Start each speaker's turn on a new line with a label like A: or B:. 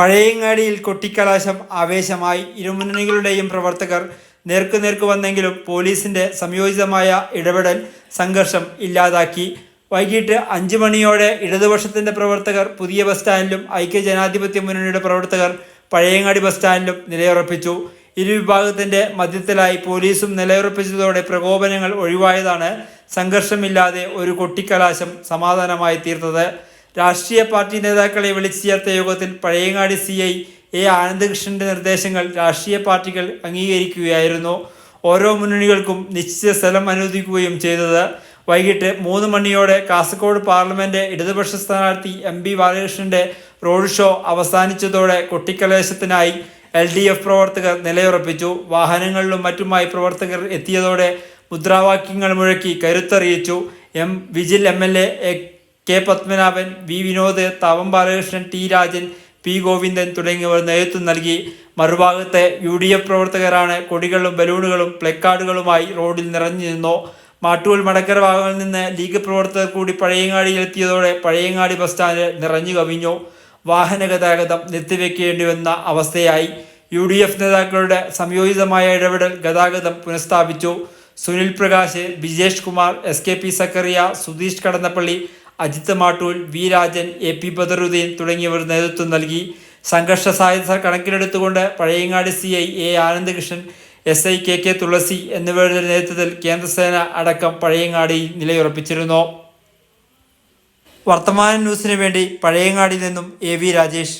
A: പഴയങ്ങാടിയിൽ കൊട്ടിക്കലാശം ആവേശമായി ഇരുമുന്നണികളുടെയും പ്രവർത്തകർ നേർക്കുനേർക്ക് വന്നെങ്കിലും പോലീസിന്റെ സംയോജിതമായ ഇടപെടൽ സംഘർഷം ഇല്ലാതാക്കി. വൈകിട്ട് അഞ്ചു മണിയോടെ ഇടതുപക്ഷത്തിന്റെ പ്രവർത്തകർ പുതിയ ബസ് സ്റ്റാൻഡിലും ഐക്യ ജനാധിപത്യ മുന്നണിയുടെ പ്രവർത്തകർ പഴയങ്ങാടി ബസ് സ്റ്റാൻഡിലും നിലയുറപ്പിച്ചു. ഇരുവിഭാഗത്തിന്റെ മധ്യത്തിലായി പോലീസും നിലയുറപ്പിച്ചതോടെ പ്രകോപനങ്ങൾ ഒഴിവായതാണ് സംഘർഷമില്ലാതെ ഒരു കൊട്ടിക്കലാശം സമാധാനമായി തീർത്തത്. രാഷ്ട്രീയ പാർട്ടി നേതാക്കളെ വിളിച്ചു ചേർത്ത യോഗത്തിൽ പഴയങ്ങാടി സി ഐ എ ആനന്ദകൃഷ്ണന്റെ നിർദ്ദേശങ്ങൾ രാഷ്ട്രീയ പാർട്ടികൾ അംഗീകരിക്കുകയായിരുന്നു. ഓരോ മുന്നണികൾക്കും നിശ്ചിത സ്ഥലം അനുവദിക്കുകയും ചെയ്തത്. വൈകിട്ട് മൂന്ന് മണിയോടെ കാസർഗോഡ് പാർലമെന്റ് ഇടതുപക്ഷ സ്ഥാനാർത്ഥി എം പി ബാലകൃഷ്ണന്റെ റോഡ് ഷോ അവസാനിച്ചതോടെ കൊട്ടിക്കലേശത്തിനായി എൽ ഡി എഫ് പ്രവർത്തകർ നിലയുറപ്പിച്ചു. വാഹനങ്ങളിലും മറ്റുമായി പ്രവർത്തകർ എത്തിയതോടെ മുദ്രാവാക്യങ്ങൾ മുഴക്കി കരുത്തറിയിച്ചു. M Vijil M L A K Padmanabhan V Vinod തവം Balakrishnan T Rajan P Govindan തുടങ്ങിയവർ നേതൃത്വം നൽകി. മറുഭാഗത്തെ യു ഡി എഫ് പ്രവർത്തകരാണ് കൊടികളും ബലൂണുകളും പ്ലക്കാർഡുകളുമായി റോഡിൽ നിറഞ്ഞു നിന്നു. മാട്ടൂൽ മടക്കര ഭാഗങ്ങളിൽ നിന്ന് ലീഗ് പ്രവർത്തകർ കൂടി പഴയങ്ങാടിയിലെത്തിയതോടെ പഴയങ്ങാടി ബസ് സ്റ്റാൻഡ് നിറഞ്ഞു കവിഞ്ഞു. വാഹന ഗതാഗതം നിർത്തിവെക്കേണ്ടി വന്ന അവസ്ഥയായി. യു ഡി എഫ് നേതാക്കളുടെ സംയോജിതമായ ഇടപെടൽ ഗതാഗതം പുനഃസ്ഥാപിച്ചു. Sunil Prakash Bijesh Kumar S K P Zakaria Sudheesh Kadannappally Ajith Mattool V Rajan A P Badaruddin തുടങ്ങിയവർ നേതൃത്വം നൽകി. സംഘർഷ സാധ്യത കണക്കിലെടുത്തുകൊണ്ട് Pazhayangadi C I A Anandakrishnan S I K K Thulasi എന്നിവരുടെ നേതൃത്വത്തിൽ കേന്ദ്രസേന അടക്കം പഴയങ്ങാടി നിലയുറപ്പിച്ചിരുന്നു. വർത്തമാന ന്യൂസിനു വേണ്ടി പഴയങ്ങാടിയിൽ നിന്നും എ വി രാജേഷ്.